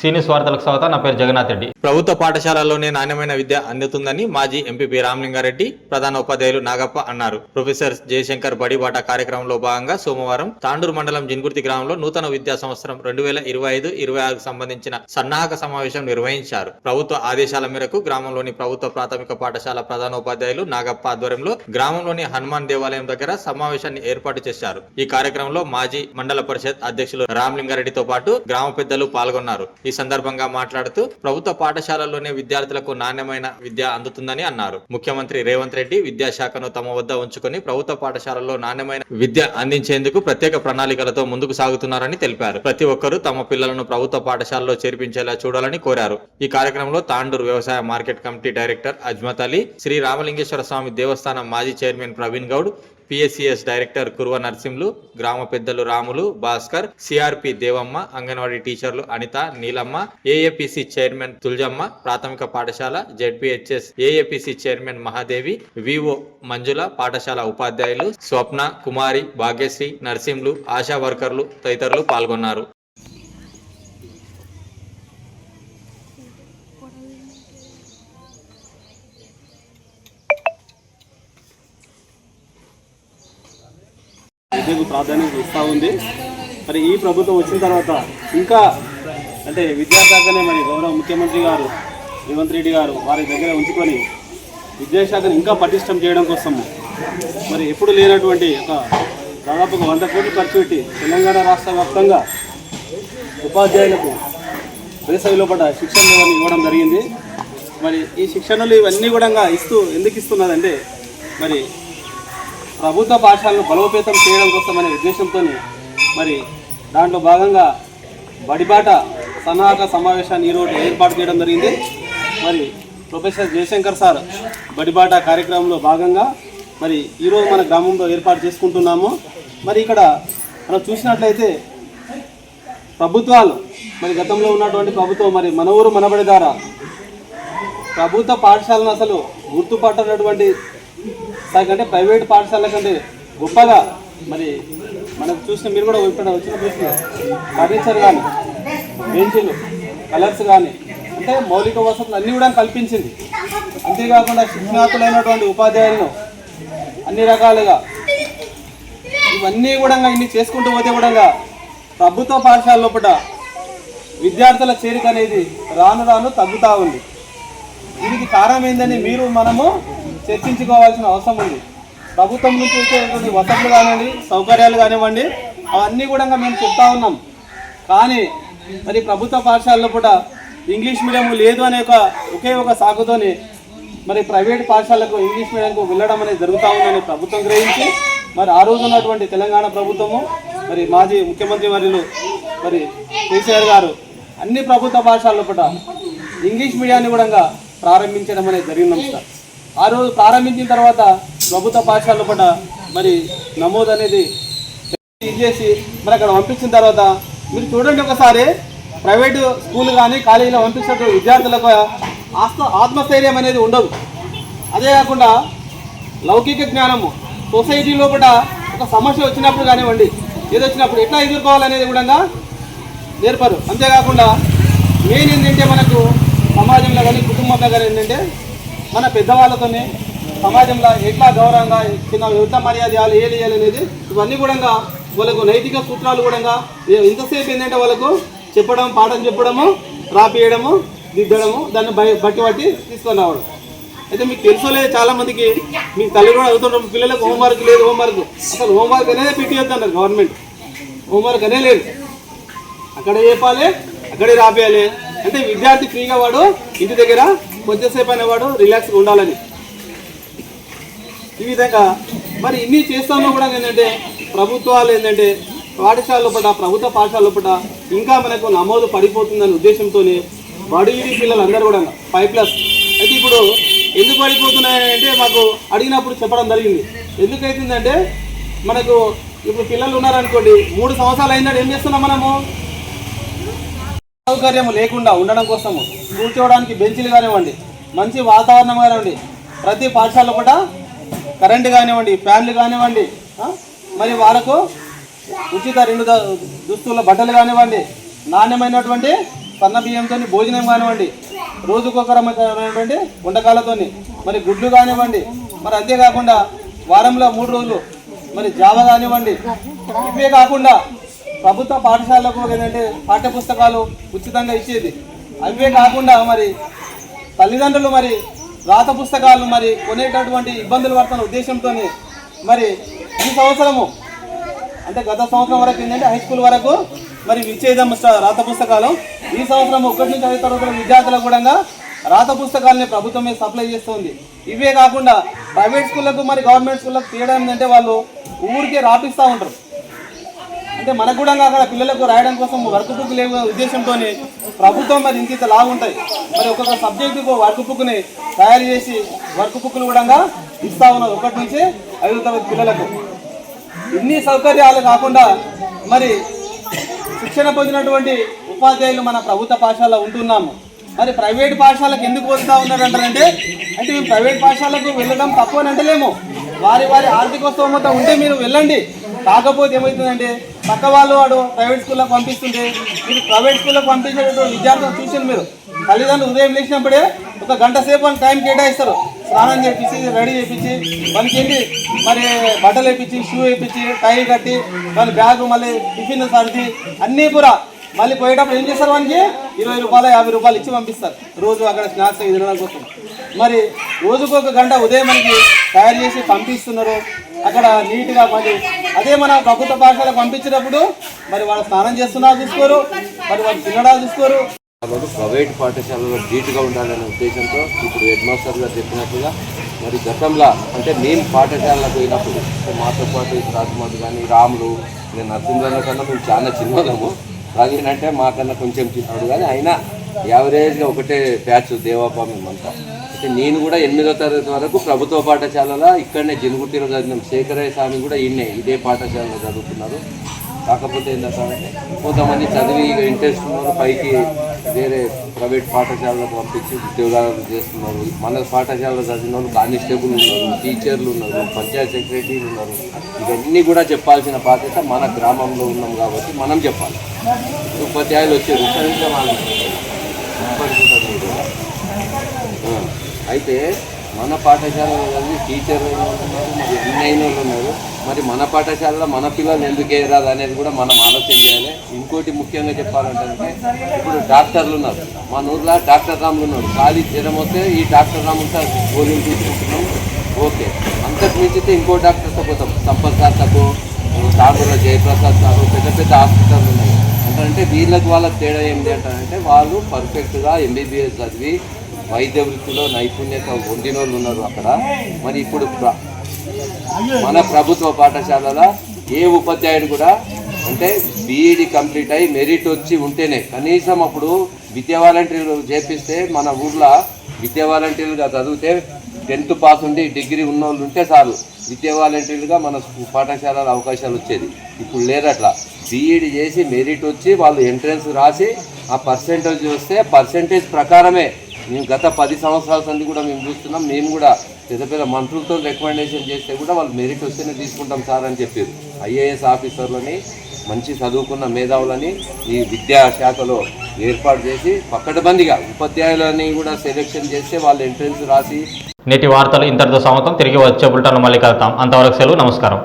సీనియస్ వార్తలకు స్వాగతం నా పేరు జగన్నాథ్ రెడ్డి. ప్రభుత్వ పాఠశాలలోనే నాణ్యమైన విద్య అందుతుందని మాజీ ఎంపీపీ రామలింగారెడ్డి ప్రధాన ఉపాధ్యాయులు నాగప్ప అన్నారు. ప్రొఫెసర్ జయశంకర్ బడిబాట కార్యక్రమంలో భాగంగా సోమవారం తాండూరు మండలం జిన్గుర్తి గ్రామంలో నూతన విద్యా సంవత్సరం రెండు వేల ఇరవై ఐదు ఇరవై ఆరుకు సంబంధించిన సన్నాహక సమావేశం నిర్వహించారు. ప్రభుత్వ ఆదేశాల మేరకు గ్రామంలోని ప్రభుత్వ ప్రాథమిక పాఠశాల ప్రధానోపాధ్యాయులు నాగప్ప ఆధ్వర్యంలో గ్రామంలోని హనుమాన్ దేవాలయం దగ్గర సమావేశాన్ని ఏర్పాటు చేశారు. ఈ కార్యక్రమంలో మాజీ మండల పరిషత్ అధ్యక్షులు రామలింగారెడ్డితో పాటు గ్రామ పెద్దలు పాల్గొన్నారు. ఈ సందర్భంగా మాట్లాడుతూ ప్రభుత్వ పాఠశాలల్లోనే విద్యార్థులకు నాణ్యమైన విద్య అందుతుందని అన్నారు. ముఖ్యమంత్రి రేవంత్ రెడ్డి విద్యాశాఖను తమ వద్ద ఉంచుకొని ప్రభుత్వ పాఠశాలల్లో నాణ్యమైన విద్య అందించేందుకు ప్రత్యేక ప్రణాళికలతో ముందుకు సాగుతున్నారని తెలిపారు. ప్రతి ఒక్కరూ తమ పిల్లలను ప్రభుత్వ పాఠశాలలో చేర్పించేలా చూడాలని కోరారు. ఈ కార్యక్రమంలో తాండూరు వ్యవసాయ market committee director Azmat Ali Sri Ramalingeswara Swamy Devasthanam మాజీ chairman Praveen Goud PSCS director Kuruva Narsimhulu గ్రామ పెద్దలు రాములు భాస్కర్ సిఆర్పి దేవమ్మ అంగన్వాడీ టీచర్లు అనిత నీలమ్మ ఏఏపిసి చైర్మన్ తుల్జమ్మ ప్రాథమిక పాఠశాల ZPHS AAPC chairman Mahadevi VO Manjula పాఠశాల ఉపాధ్యాయులు స్వప్న కుమారి భాగ్యశ్రీ నర్సింహులు ఆశా వర్కర్లు తదితరులు పాల్గొన్నారు. ప్రాధాన్యత ఇస్తూ ఉంది. మరి ఈ ప్రభుత్వం వచ్చిన తర్వాత ఇంకా అంటే విద్యాశాఖనే మరి గౌరవ ముఖ్యమంత్రి గారు రేవంత్ రెడ్డి గారు వారి దగ్గర ఉంచుకొని విద్యాశాఖను ఇంకా పటిష్టం చేయడం కోసం మరి ఎప్పుడు లేనటువంటి ఒక దాదాపు వంద కోట్లు ఖర్చు పెట్టి తెలంగాణ రాష్ట్ర వ్యాప్తంగా ఉపాధ్యాయులకు వేసవి లోపల శిక్షణలు ఇవ్వడం జరిగింది. మరి ఈ శిక్షణలు ఇవన్నీ కూడా ఇస్తూ ఎందుకు ఇస్తున్నదంటే మరి ప్రభుత్వ పాఠశాలను బలోపేతం చేయడం కోసం ఉద్దేశంతో మరి దాంట్లో భాగంగా బడిబాట సన్నాహక సమావేశాన్ని ఈరోజు ఏర్పాటు చేయడం జరిగింది. మరి ప్రొఫెసర్ జయశంకర్ సార్ బడిబాట కార్యక్రమంలో భాగంగా మరి ఈరోజు మన గ్రామంలో ఏర్పాటు చేసుకుంటున్నాము. మరి ఇక్కడ మనం చూసినట్లయితే ప్రభుత్వాలు మరి గతంలో ఉన్నటువంటి ప్రభుత్వం మరి మన ఊరు మనబడి ద్వారా ప్రభుత్వ పాఠశాలను అసలు గుర్తుపట్టనటువంటి స్థాయి ప్రైవేట్ పాఠశాల కంటే గొప్పగా మరి మనం చూసిన మీరు కూడా ఇక్కడ వచ్చిన చూసిన ఫర్నిచర్ కానీ బెంచీలు కలర్స్ కానీ అంటే మౌలిక వసతులు అన్నీ కూడా కల్పించింది. అంతేకాకుండా శిక్షణార్థులైనటువంటి ఉపాధ్యాయులను అన్ని రకాలుగా ఇవన్నీ కూడా ఇన్ని చేసుకుంటూ పోతే కూడా ప్రభుత్వ పాఠశాల లోపల విద్యార్థుల చేరిక అనేది రాను రాను తగ్గుతూ ఉంది. దీనికి కారణం ఏందని మీరు మనము చర్చించుకోవాల్సిన అవసరం ఉంది. ప్రభుత్వం నుంచి వచ్చేటువంటి వసతులు కానివ్వండి సౌకర్యాలు కానివ్వండి అవన్నీ కూడా మేము చెప్తా ఉన్నాం. కానీ మరి ప్రభుత్వ పాఠశాలలో కూడా ఇంగ్లీష్ మీడియం లేదు అనే ఒక ఒకే ఒక సాకుతోని మరి ప్రైవేట్ పాఠశాలకు ఇంగ్లీష్ మీడియంకు వెళ్ళడం అనేది జరుగుతూ ఉందని ప్రభుత్వం గ్రహించి మరి ఆ రోజు ఉన్నటువంటి తెలంగాణ ప్రభుత్వము మరి మాజీ ముఖ్యమంత్రి వర్యులు మరి కేసీఆర్ గారు అన్ని ప్రభుత్వ పాఠశాలలో కూడా ఇంగ్లీష్ మీడియాన్ని కూడా ప్రారంభించడం అనేది జరిగింది సార్. ఆ రోజు ప్రారంభించిన తర్వాత ప్రభుత్వ పాఠశాలలో కూడా మరి నమోదు అనేది ఇది చేసి మరి అక్కడ పంపించిన తర్వాత మీరు చూడండి ఒకసారి ప్రైవేటు స్కూల్ కానీ కాలేజీలో పంపించినట్టు విద్యార్థులకు ఆస్త ఆత్మస్థైర్యం అనేది ఉండదు. అదే కాకుండా లౌకిక జ్ఞానము సొసైటీలో కూడా ఒక సమస్య వచ్చినప్పుడు కానివ్వండి ఏది వచ్చినప్పుడు ఎట్లా ఎదుర్కోవాలనేది కూడా నేర్పరు. అంతేకాకుండా మెయిన్ ఏంటంటే మనకు సమాజంలో కానీ కుటుంబంలో కానీ ఏంటంటే మన పెద్దవాళ్ళతోనే సమాజంలో ఎట్లా గౌరవంగా చిన్న ఎంత మర్యాద ఇవ్వాలి ఏది ఇవ్వాలి అనేది ఇవన్నీ కూడా వాళ్ళకు నైతిక సూత్రాలు కూడా ఇంతసేపు ఏంటంటే వాళ్ళకు చెప్పడం పాఠం చెప్పడము రాపియడము దిద్దడము దాన్ని బయ బట్టి బట్టి తీసుకొని రావడం అయితే మీకు తెలుసులే చాలా మందికి తల్లి కూడా అవుతుంటారు పిల్లలకు హోంవర్క్ లేదు హోంవర్క్. అసలు హోంవర్క్ అనేది పెట్టియొద్దు అన్నారు గవర్నమెంట్. హోంవర్క్ అనే లేదు. అక్కడే చెప్పాలి అక్కడే రాపేయాలి. అంటే విద్యార్థి ఫ్రీగా వాడు ఇంటి దగ్గర కొంచెంసేపు అనేవాడు రిలాక్స్గా ఉండాలని. ఈ విధంగా మరి ఇన్ని చేస్తామో కూడా ఏంటంటే ప్రభుత్వాలు ఏంటంటే పాఠశాల లోపల ప్రభుత్వ పాఠశాల లోపల ఇంకా మనకు నమోదు పడిపోతుందనే ఉద్దేశంతోనే బడిగిరి పిల్లలు అందరూ కూడా ఫైవ్ ప్లస్. అయితే ఇప్పుడు ఎందుకు పడిపోతున్నాయంటే మాకు అడిగినప్పుడు చెప్పడం జరిగింది. ఎందుకైతుందంటే మనకు ఇప్పుడు పిల్లలు ఉన్నారనుకోండి మూడు సంవత్సరాలు అయిందంటే ఏం చేస్తున్నాం మనము? సౌకర్యం లేకుండా ఉండడం కోసము కూర్చోవడానికి బెంచీలు కానివ్వండి మంచి వాతావరణం కానివ్వండి ప్రతి పాఠశాలలో కూడా కరెంటు కానివ్వండి ఫ్యాన్లు కానివ్వండి మరి వాళ్ళకు ఉచిత రెండు దుస్తుల బట్టలు కానివ్వండి నాణ్యమైనటువంటి సన్న బియ్యంతో భోజనం కానివ్వండి రోజుకొకరమైనటువంటి వంటకాలతో మరి గుడ్లు కానివ్వండి మరి అంతేకాకుండా వారంలో మూడు రోజులు మరి జావ కానివ్వండి ఇవే కాకుండా ప్రభుత్వ పాఠశాలకు ఏంటంటే పాఠ్య పుస్తకాలు ఉచితంగా ఇచ్చేది. అవే కాకుండా మరి తల్లిదండ్రులు మరి రాత పుస్తకాలు మరి కొనేటటువంటి ఇబ్బందులు పడుతున్న ఉద్దేశంతో మరి ఈ సంవత్సరము అంటే గత సంవత్సరం వరకు ఏంటంటే హై స్కూల్ వరకు మరి విచ్ఛేదం రాత పుస్తకాలు. ఈ సంవత్సరం ఒకటి నుంచి ఐదు తరగతుల విద్యార్థులకు కూడా రాత పుస్తకాలని ప్రభుత్వమే సప్లై చేస్తుంది. ఇవే కాకుండా ప్రైవేట్ స్కూళ్ళకు మరి గవర్నమెంట్ స్కూళ్ళకు తీయడం ఏంటంటే వాళ్ళు ఊరికే రాపిస్తూ ఉంటారు. అంటే మనకు కూడా అక్కడ పిల్లలకు రాయడం కోసం వర్క్ బుక్ లేవు ఉద్దేశంతో ప్రభుత్వం మరి ఇంత ఇంత లాగుంటాయి మరి ఒక్కొక్క సబ్జెక్టుకు వర్క్ బుక్ని తయారు చేసి వర్క్ బుక్లు కూడా ఇస్తా ఉన్నారు. ఒకటి నుంచి ఐదు తరగతి పిల్లలకు. ఇన్ని సౌకర్యాలు కాకుండా మరి శిక్షణ పొందినటువంటి ఉపాధ్యాయులు మన ప్రభుత్వ పాఠశాలలో ఉంటున్నాము. మరి ప్రైవేట్ పాఠశాలకు ఎందుకు వస్తూ ఉన్నారంటారంటే అంటే మేము ప్రైవేట్ పాఠశాలకు వెళ్ళడం తక్కువ అని అంటలేము. వారి వారి ఆర్థిక స్తోమత ఉంటే మీరు వెళ్ళండి. కాకపోతే ఏమవుతుందంటే పక్క వాళ్ళు వాడు ప్రైవేట్ స్కూల్లో పంపిస్తుంటే మీరు ప్రైవేట్ స్కూల్లో పంపించేటటువంటి విద్యార్థులు చూసాను మీరు. తల్లిదండ్రులు ఉదయం లేచినప్పుడే ఒక గంట సేపు అని టైం కేటాయిస్తారు. స్నానం చేపించి రెడీ చేపించి వాళ్ళకి ఏంటి మరి బట్టలు వేపించి షూ వేపించి టై కట్టి వాళ్ళ బ్యాగ్ మళ్ళీ టిఫిన్ సర్ది అన్నీ కూడా మళ్ళీ పోయేటప్పుడు ఏం చేస్తారు వానికి? ఇరవై రూపాయలు యాభై రూపాయలు ఇచ్చి పంపిస్తారు. రోజు అక్కడ స్నాక్స్ తినడం కోసం. మరి రోజుకు ఒక గంట ఉదయం మనకి తయారు చేసి పంపిస్తున్నారు. అక్కడ నీట్గా మరి అదే మన ప్రభుత్వ పాఠశాల పంపించినప్పుడు మరి వాళ్ళు స్నానం చేస్తున్నా చూసుకోరు మరి వాళ్ళు తినడా చూసుకోరు. వాళ్ళు ప్రైవేట్ పాఠశాలలో ధీటుగా ఉండాలనే ఉద్దేశంతో ఇప్పుడు హెడ్ మాస్టర్ గారు చెప్పినట్టుగా మరి గతంలో అంటే మేము పాఠశాలకు పోయినప్పుడు మాతో పాటు రాజమౌళి కానీ రాములు నేను నరసింహరావు కన్నా మేము చాలా చిన్నదాము కానీ అంటే మాకన్నా కొంచెం చిన్నవాడు కానీ అయినా యావరేజ్గా ఒకటే ప్యాచ్ దేవాపా మేమంతా. నేను కూడా ఎనిమిదో తరగతి వరకు ప్రభుత్వ పాఠశాలలో ఇక్కడనే జనుగుట్టిలో చదివినాం శేఖరయ్య స్వామి కూడా ఈయనే ఇదే పాఠశాలలో చదువుకున్నారు కాకపోతే ఏంటంటే కొంతమంది చదివి ఇక ఇంట్రెస్ట్ ఉన్నారు పైకి వేరే ప్రైవేట్ పాఠశాలలకు పంపించి ఉద్యోగాలు చేస్తున్నారు. మన పాఠశాలలో చదివిన వాళ్ళు కానిస్టేబుల్ ఉన్నారు టీచర్లు ఉన్నారు పంచాయత్ సెక్రటరీలు ఉన్నారు. ఇవన్నీ కూడా చెప్పాల్సిన బాధ్యత మన గ్రామంలో ఉన్నాం కాబట్టి మనం చెప్పాలి. ఉపాధ్యాయులు వచ్చారు సరిగ్గా వాళ్ళు అయితే మన పాఠశాలలో చదివి టీచర్లు ఉన్నారు మరి ఎన్నైన వాళ్ళు ఉన్నారు. మరి మన పాఠశాలలో మన పిల్లలు ఎందుకు వేయరాదు అనేది కూడా మనం ఆలోచన చేయాలి. ఇంకోటి ముఖ్యంగా చెప్పాలంటే ఇప్పుడు డాక్టర్లు ఉన్నారు. మన ఊర్లో డాక్టర్ రాములు ఉన్నారు. ఖాళీ జ్వరం వస్తే ఈ డాక్టర్ రాములతో గోళీలు తీసుకుంటున్నాం. ఓకే. అంతకు మించితే ఇంకో డాక్టర్తో పోతాం. సంపత్ సార్లకు ఠాగూర్ల జయప్రసాద్ సార్ పెద్ద పెద్ద హాస్పిటల్ ఉన్నాయి. అంటే వీళ్ళకి వాళ్ళకి తేడా ఏంటి అంటారంటే వాళ్ళు పర్ఫెక్ట్గా ఎంబీబీఎస్ చదివి వైద్య వృత్తిలో నైపుణ్యత పొందిన వాళ్ళు ఉన్నారు అక్కడ. మరి ఇప్పుడు మన ప్రభుత్వ పాఠశాలలో ఏ ఉపాధ్యాయుడు కూడా అంటే బీఈడి కంప్లీట్ అయ్యి మెరిట్ వచ్చి ఉంటేనే కనీసం అప్పుడు విద్యా వాలంటీర్లు చేపిస్తే మన ఊర్లో విద్యా వాలంటీర్లుగా చదివితే టెన్త్ పాస్ ఉండి డిగ్రీ ఉన్న వాళ్ళు ఉంటే చాలు. విద్యా వాలంటీర్లుగా మన పాఠశాలలో అవకాశాలు వచ్చేది. ఇప్పుడు లేదట్లా. బీఈడి చేసి మెరిట్ వచ్చి వాళ్ళు ఎంట్రన్స్ రాసి ఆ పర్సెంటేజ్ వస్తే పర్సెంటేజ్ ప్రకారమే మేము గత పది సంవత్సరాల సంది కూడా మేము చూస్తున్నాం. మేము కూడా పెద్ద పెద్ద మంత్రులతో రికమెండేషన్ చేస్తే కూడా వాళ్ళు మెరిట్ వస్తేనే తీసుకుంటాం సార్ అని చెప్పారు. ఐఏఎస్ ఆఫీసర్లని మంచి చదువుకున్న మేధావులని ఈ విద్యా శాఖలో ఏర్పాటు చేసి పక్కడబందిగా ఉపాధ్యాయులని కూడా సెలెక్షన్ చేస్తే వాళ్ళు ఎంట్రన్స్ రాసి నేటి వార్తలు ఇంతటితో సమతం తిరిగి వచ్చే బుల్టన్లు మళ్ళీ కలుతాం అంతవరకు సెలవు. నమస్కారం.